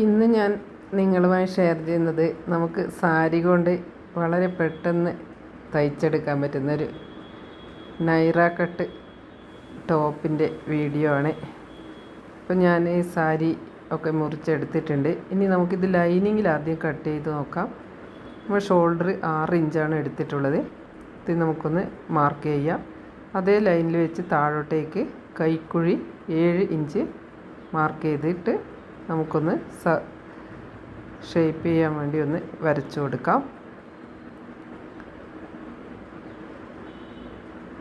ഇന്ന് ഞാൻ നിങ്ങളുമായി ഷെയർ ചെയ്യുന്നത് നമുക്ക് സാരി കൊണ്ട് വളരെ പെട്ടെന്ന് തയ്ച്ചെടുക്കാൻ പറ്റുന്നൊരു നൈറ കട്ട് ടോപ്പിന്റെ വീഡിയോ ആണ്. അപ്പോൾ ഞാൻ ഈ സാരി ഒക്കെ മുറിച്ചെടുത്തിട്ടുണ്ട്. ഇനി നമുക്കിത് ലൈനിങ്ങിൽ ആദ്യം കട്ട് ചെയ്ത് നോക്കാം. നമ്മൾ ഷോൾഡർ ആറ് ഇഞ്ചാണ് എടുത്തിട്ടുള്ളത്. ഇത് നമുക്കൊന്ന് മാർക്ക് ചെയ്യാം. അതേ ലൈനിൽ വെച്ച് താഴോട്ടേക്ക് കൈക്കുഴി ഏഴ് ഇഞ്ച് മാർക്ക് ചെയ്തിട്ട് നമുക്കൊന്ന് സ ഷേപ്പ് ചെയ്യാൻ വേണ്ടി ഒന്ന് വരച്ചു കൊടുക്കാം.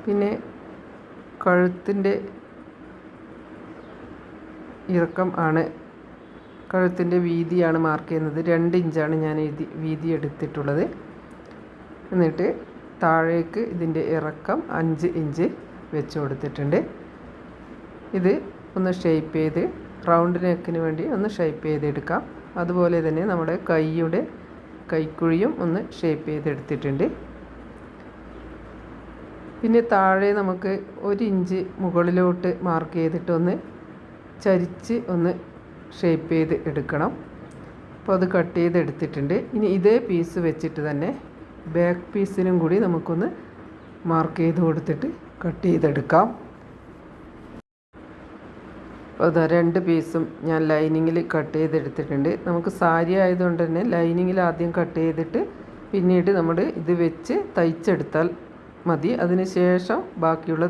പിന്നെ കഴുത്തിന്റെ ഇറക്കം ആണ് കഴുത്തിന്റെ വീതിയാണ് മാർക്ക് ചെയ്യുന്നത്. രണ്ട് ഇഞ്ചാണ് ഞാൻ ഇത് വീതി എടുത്തിട്ടുള്ളത്. എന്നിട്ട് താഴേക്ക് ഇതിന്റെ ഇറക്കം അഞ്ച് ഇഞ്ച് വെച്ച് കൊടുത്തിട്ടുണ്ട്. ഇത് ഒന്ന് ഷേപ്പ് ചെയ്ത് റൗണ്ട് നെക്കിന് വേണ്ടി ഒന്ന് ഷേപ്പ് ചെയ്തെടുക്കാം. അതുപോലെ തന്നെ നമ്മുടെ കൈയുടെ കൈക്കുഴിയും ഒന്ന് ഷേപ്പ് ചെയ്തെടുത്തിട്ടുണ്ട്. പിന്നെ താഴെ നമുക്ക് ഒരു ഇഞ്ച് മുകളിലോട്ട് മാർക്ക് ചെയ്തിട്ട് ഒന്ന് ചരിച്ച് ഒന്ന് ഷേപ്പ് ചെയ്ത് എടുക്കണം. അപ്പോൾ അത് കട്ട് ചെയ്ത് എടുത്തിട്ടുണ്ട് ഇനി ഇതേ പീസ് വെച്ചിട്ട് തന്നെ ബാക്ക് പീസിനും കൂടി നമുക്കൊന്ന് മാർക്ക് ചെയ്ത് കൊടുത്തിട്ട് കട്ട് ചെയ്തെടുക്കാം. അപ്പോൾ അത് രണ്ട് പീസും ഞാൻ ലൈനിങ്ങിൽ കട്ട് ചെയ്തെടുത്തിട്ടുണ്ട്. നമുക്ക് സാരി ആയതുകൊണ്ട് തന്നെ ലൈനിങ്ങിൽ ആദ്യം കട്ട് ചെയ്തിട്ട് പിന്നീട് നമ്മൾ ഇത് വെച്ച് തയ്ച്ചെടുത്താൽ മതി. അതിന് ശേഷം ബാക്കിയുള്ള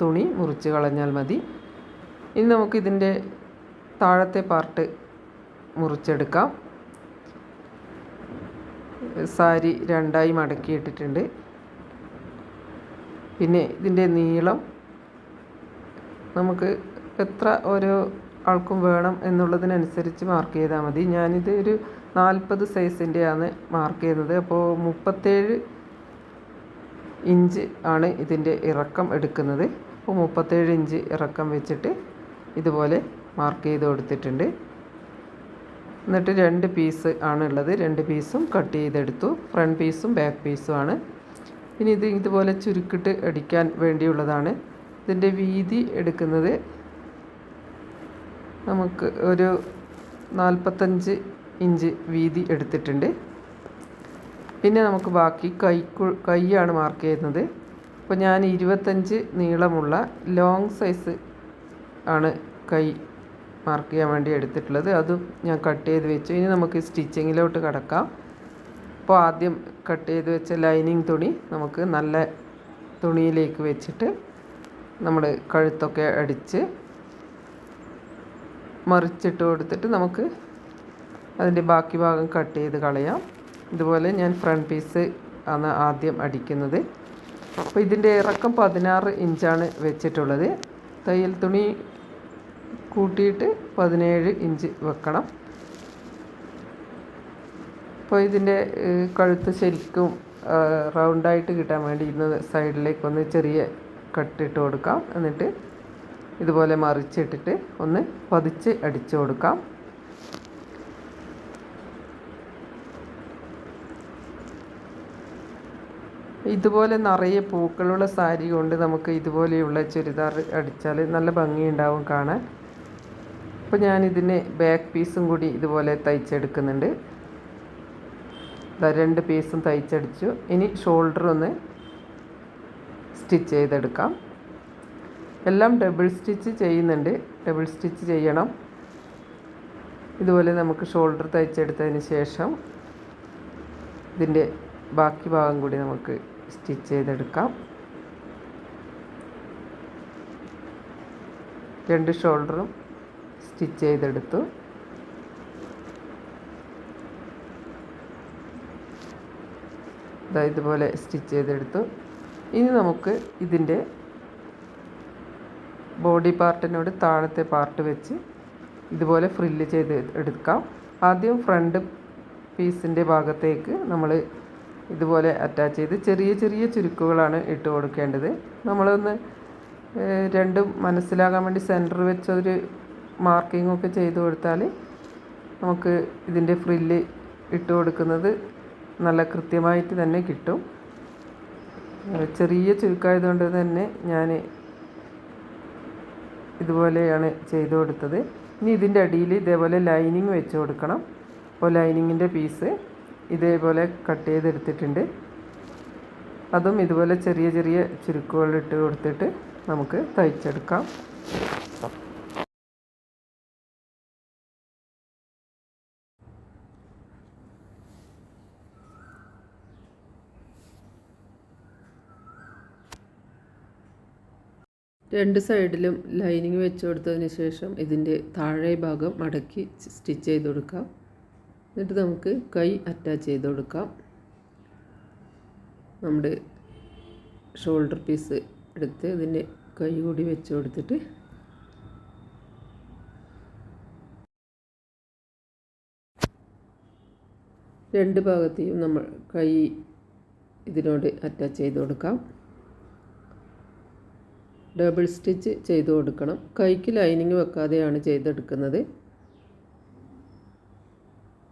തുണി മുറിച്ച് കളഞ്ഞാൽ മതി. ഇനി നമുക്കിതിന്റെ താഴത്തെ പാർട്ട് മുറിച്ചെടുക്കാം. സാരി രണ്ടായി മടക്കിയിട്ടിട്ടുണ്ട്. പിന്നെ ഇതിന്റെ നീളം നമുക്ക് എത്ര ഓരോ ആൾക്കും വേണം എന്നുള്ളതിനനുസരിച്ച് മാർക്ക് ചെയ്താൽ മതി. ഞാനിത് ഒരു നാൽപ്പത് സൈസിന്റെയാണ് മാർക്ക് ചെയ്യുന്നത്. അപ്പോൾ മുപ്പത്തേഴ് ഇഞ്ച് ആണ് ഇതിന്റെ ഇറക്കം എടുക്കുന്നത്. അപ്പോൾ മുപ്പത്തേഴ് ഇഞ്ച് ഇറക്കം വെച്ചിട്ട് ഇതുപോലെ മാർക്ക് ചെയ്ത് കൊടുത്തിട്ടുണ്ട്. എന്നിട്ട് രണ്ട് പീസ് ആണുള്ളത് രണ്ട് പീസും കട്ട് ചെയ്തെടുത്തു. ഫ്രണ്ട് പീസും ബാക്ക് പീസും ആണ്. ഇനി ഇത് ഇതുപോലെ ചുരുക്കിട്ട് അടിക്കാൻ വേണ്ടിയുള്ളതാണ്. ഇതിന്റെ വീതി എടുക്കുന്നത് നമുക്ക് ഒരു നാൽപ്പത്തഞ്ച് ഇഞ്ച് വീതി എടുത്തിട്ടുണ്ട്. പിന്നെ നമുക്ക് ബാക്കി കൈക്കു കൈയാണ് മാർക്ക് ചെയ്യുന്നത്. അപ്പോൾ ഞാൻ ഇരുപത്തഞ്ച് നീളമുള്ള ലോങ് സൈസ് ആണ് കൈ മാർക്ക് ചെയ്യാൻ വേണ്ടി എടുത്തിട്ടുള്ളത്. അതും ഞാൻ കട്ട് ചെയ്ത് വെച്ചു. ഇനി നമുക്ക് സ്റ്റിച്ചിങ്ങിലോട്ട് കിടക്കാം. അപ്പോൾ ആദ്യം കട്ട് ചെയ്ത് വെച്ച ലൈനിങ് തുണി നമുക്ക് നല്ല തുണിയിലേക്ക് വെച്ചിട്ട് നമ്മൾ കഴുത്തൊക്കെ അടിച്ച് മറിച്ചിട്ട് കൊടുത്തിട്ട് നമുക്ക് അതിന്റെ ബാക്കി ഭാഗം കട്ട് ചെയ്ത് കളയാം. ഇതുപോലെ ഞാൻ ഫ്രണ്ട് പീസ് ആണ് ആദ്യം അടിക്കുന്നത്. അപ്പോൾ ഇതിന്റെ ഇറക്കം പതിനാറ് ഇഞ്ചാണ് വെച്ചിട്ടുള്ളത്. തയ്യൽ തുണി കൂട്ടിയിട്ട് പതിനേഴ് ഇഞ്ച് വെക്കണം. അപ്പോൾ ഇതിന്റെ കഴുത്ത് ശരിക്കും റൗണ്ടായിട്ട് കിട്ടാൻ വേണ്ടി ഇന്ന് സൈഡിലേക്കൊന്ന് ചെറിയ കട്ടിട്ട് കൊടുക്കാം. എന്നിട്ട് ഇതുപോലെ മറിച്ചിട്ടിട്ട് ഒന്ന് പതിച്ച് അടിച്ചു കൊടുക്കാം. ഇതുപോലെ നിറയെ പൂക്കളുള്ള സാരി കൊണ്ട് നമുക്ക് ഇതുപോലെയുള്ള ചുരിദാർ അടിച്ചാൽ നല്ല ഭംഗിയുണ്ടാവും കാണാൻ. അപ്പോൾ ഞാനിതിന് ബാക്ക് പീസും കൂടി ഇതുപോലെ തയ്ച്ചെടുക്കുന്നുണ്ട്. രണ്ട് പീസും തയ്ച്ചടിച്ചു. ഇനി ഷോൾഡർ ഒന്ന് സ്റ്റിച്ച് ചെയ്തെടുക്കാം. എല്ലാം ഡബിൾ സ്റ്റിച്ച് ചെയ്യുന്നുണ്ട്. ഡബിൾ സ്റ്റിച്ച് ചെയ്യണം. ഇതുപോലെ നമുക്ക് ഷോൾഡർ തയ്ച്ചെടുത്തതിന് ശേഷം ഇതിന്റെ ബാക്കി ഭാഗം കൂടി നമുക്ക് സ്റ്റിച്ച് ചെയ്തെടുക്കാം. രണ്ട് ഷോൾഡറും സ്റ്റിച്ച് ചെയ്തെടുത്തു. ഇതുപോലെ സ്റ്റിച്ച് ചെയ്തെടുത്തു. ഇനി നമുക്ക് ഇതിന്റെ ബോഡി പാർട്ടിനോട് താഴത്തെ പാർട്ട് വെച്ച് ഇതുപോലെ ഫ്രില്ല് ചെയ്ത് എടുക്കാം. ആദ്യം ഫ്രണ്ട് പീസിന്റെ ഭാഗത്തേക്ക് നമ്മൾ ഇതുപോലെ അറ്റാച്ച് ചെയ്ത് ചെറിയ ചെറിയ ചുരുക്കുകളാണ് ഇട്ട് കൊടുക്കേണ്ടത്. നമ്മളൊന്ന് രണ്ടും മനസ്സിലാകാൻ വേണ്ടി സെന്റർ വെച്ചൊരു മാർക്കിംഗ് ഒക്കെ ചെയ്ത് കൊടുത്താൽ നമുക്ക് ഇതിന്റെ ഫ്രില്ല് ഇട്ട് കൊടുക്കുന്നത് നല്ല കൃത്യമായിട്ട് തന്നെ കിട്ടും. ചെറിയ ചുരുക്കായതുകൊണ്ട് തന്നെ ഞാൻ ഇതുപോലെയാണ് ചെയ്തു കൊടുത്തത്. ഇനി ഇതിന്റെ അടിയിൽ ഇതേപോലെ ലൈനിങ് വെച്ച് കൊടുക്കണം. അപ്പോൾ ലൈനിങ്ങിന്റെ പീസ് ഇതേപോലെ കട്ട് ചെയ്തെടുത്തിട്ടുണ്ട്. അതും ഇതുപോലെ ചെറിയ ചെറിയ ചുരുക്കുകളിട്ട് കൊടുത്തിട്ട് നമുക്ക് തയ്ച്ചെടുക്കാം. രണ്ട് സൈഡിലും ലൈനിങ് വെച്ച് കൊടുത്തതിന് ശേഷം ഇതിന്റെ താഴെ ഭാഗം മടക്കി സ്റ്റിച്ച് ചെയ്ത് കൊടുക്കാം. എന്നിട്ട് നമുക്ക് കൈ അറ്റാച്ച് ചെയ്ത് കൊടുക്കാം. നമ്മുടെ ഷോൾഡർ പീസ് എടുത്ത് ഇതിന്റെ കൈ കൂടി വെച്ച് കൊടുത്തിട്ട് രണ്ട് ഭാഗത്തെയും നമ്മൾ കൈ ഇതിനോട് അറ്റാച്ച് ചെയ്ത് കൊടുക്കാം. ഡബിൾ സ്റ്റിച്ച് ചെയ്ത് കൊടുക്കണം. കൈക്ക് ലൈനിങ് വെക്കാതെയാണ് ചെയ്തെടുക്കുന്നത്.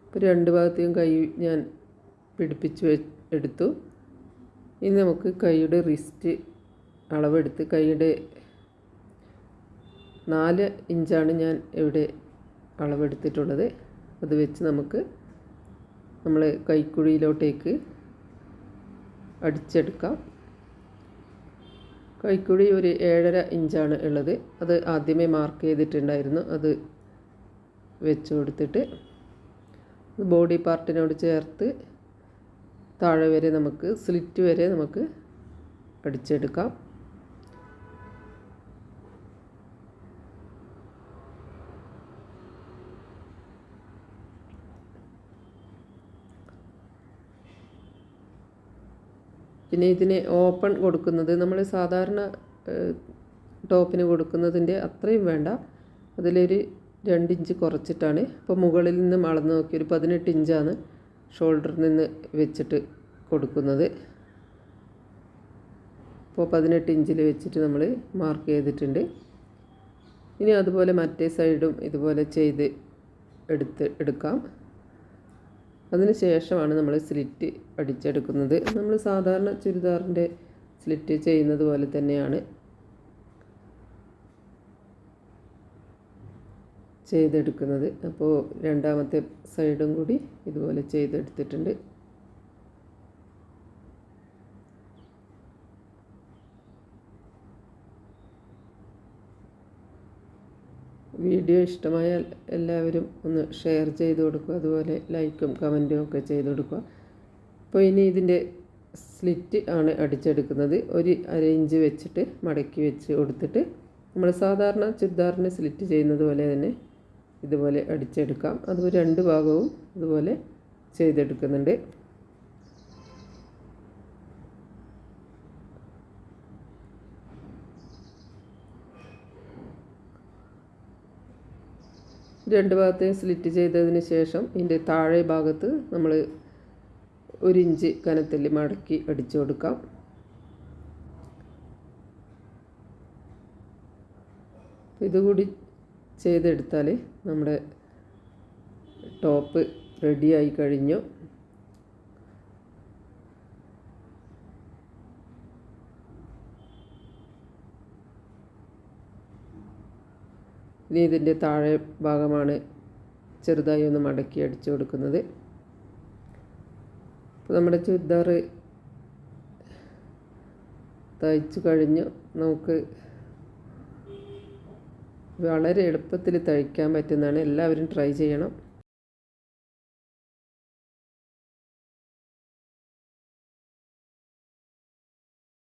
ഇപ്പോൾ രണ്ട് ഭാഗത്തെയും കൈ ഞാൻ പിടിപ്പിച്ച് എടുത്തു. ഇനി നമുക്ക് കൈയുടെ റിസ്റ്റ് അളവെടുത്ത് കൈയുടെ നാല് ഇഞ്ചാണ് ഞാൻ ഇവിടെ അളവെടുത്തിട്ടുള്ളത്. അത് വെച്ച് നമുക്ക് നമ്മൾ കൈക്കുഴിയിലോട്ടേക്ക് അടിച്ചെടുക്കാം. കൈക്കുഴി ഒരു ഏഴര ഇഞ്ചാണ് ഉള്ളത്. അത് ആദ്യമേ മാർക്ക് ചെയ്തിട്ടുണ്ടായിരുന്നു. അത് വെച്ച് കൊടുത്തിട്ട് ബോഡി പാർട്ടിനോട് ചേർത്ത് താഴെ വരെ നമുക്ക് സ്ലിറ്റ് വരെ നമുക്ക് അടിച്ചെടുക്കാം. പിന്നെ ഇതിന് ഓപ്പൺ കൊടുക്കുന്നത് നമ്മൾ സാധാരണ ടോപ്പിന് കൊടുക്കുന്നതിന്റെ അത്രയും വേണ്ട. അതിലൊരു രണ്ട് ഇഞ്ച് കുറച്ചിട്ടാണ്. ഇപ്പോൾ മുകളിൽ നിന്ന് അളന്ന് നോക്കി ഒരു പതിനെട്ട് ഇഞ്ചാണ് ഷോൾഡറിൽ നിന്ന് വെച്ചിട്ട് കൊടുക്കുന്നത്. ഇപ്പോൾ പതിനെട്ട് ഇഞ്ചിൽ വെച്ചിട്ട് നമ്മൾ മാർക്ക് ചെയ്തിട്ടുണ്ട്. ഇനി അതുപോലെ മറ്റേ സൈഡും ഇതുപോലെ ചെയ്ത് എടുത്ത് എടുക്കാം. അതിന് ശേഷമാണ് നമ്മൾ സ്ലിറ്റ് അടിച്ചെടുക്കുന്നത്. നമ്മൾ സാധാരണ ചുരിദാറിന്റെ സ്ലിറ്റ് ചെയ്യുന്നത് പോലെ തന്നെയാണ് ചെയ്തെടുക്കുന്നത്. അപ്പോൾ രണ്ടാമത്തെ സൈഡും കൂടി ഇതുപോലെ ചെയ്തെടുത്തിട്ടുണ്ട്. വീഡിയോ ഇഷ്ടമായാൽ എല്ലാവരും ഒന്ന് ഷെയർ ചെയ്ത് കൊടുക്കുക. അതുപോലെ ലൈക്കും കമന്റും ഒക്കെ ചെയ്ത് കൊടുക്കുക. അപ്പോൾ ഇനി ഇതിന്റെ സ്ലിറ്റ് ആണ് അടിച്ചെടുക്കുന്നത്. ഒരു അര ഇഞ്ച് വെച്ചിട്ട് മടക്കി വെച്ച് കൊടുത്തിട്ട് നമ്മൾ സാധാരണ ചുരിദാറിന് സ്ലിറ്റ് ചെയ്യുന്നത് പോലെ തന്നെ ഇതുപോലെ അടിച്ചെടുക്കാം. അത് രണ്ട് ഭാഗവും ഇതുപോലെ ചെയ്തെടുക്കുന്നുണ്ട്. രണ്ട് ഭാഗത്തെയും സ്ലിറ്റ് ചെയ്തതിന് ശേഷം ഇതിന്റെ താഴെ ഭാഗത്ത് നമ്മൾ ഒരു ഇഞ്ച് കനത്തിൽ മടക്കി അടിച്ചു കൊടുക്കാം. ഇതുകൂടി ചെയ്തെടുത്താൽ നമ്മുടെ ടോപ്പ് റെഡിയായി കഴിഞ്ഞു. ഇനി ഇതിന്റെ താഴെ ഭാഗമാണ് ചെറുതായി ഒന്ന് മടക്കി അടിച്ചു കൊടുക്കുന്നത്. അപ്പോൾ നമ്മുടെ ചുരിദാർ തയ്ച്ചു കഴിഞ്ഞു. നമുക്ക് വളരെ എളുപ്പത്തിൽ തയ്ക്കാൻ പറ്റുന്നതാണ്. എല്ലാവരും ട്രൈ ചെയ്യണം.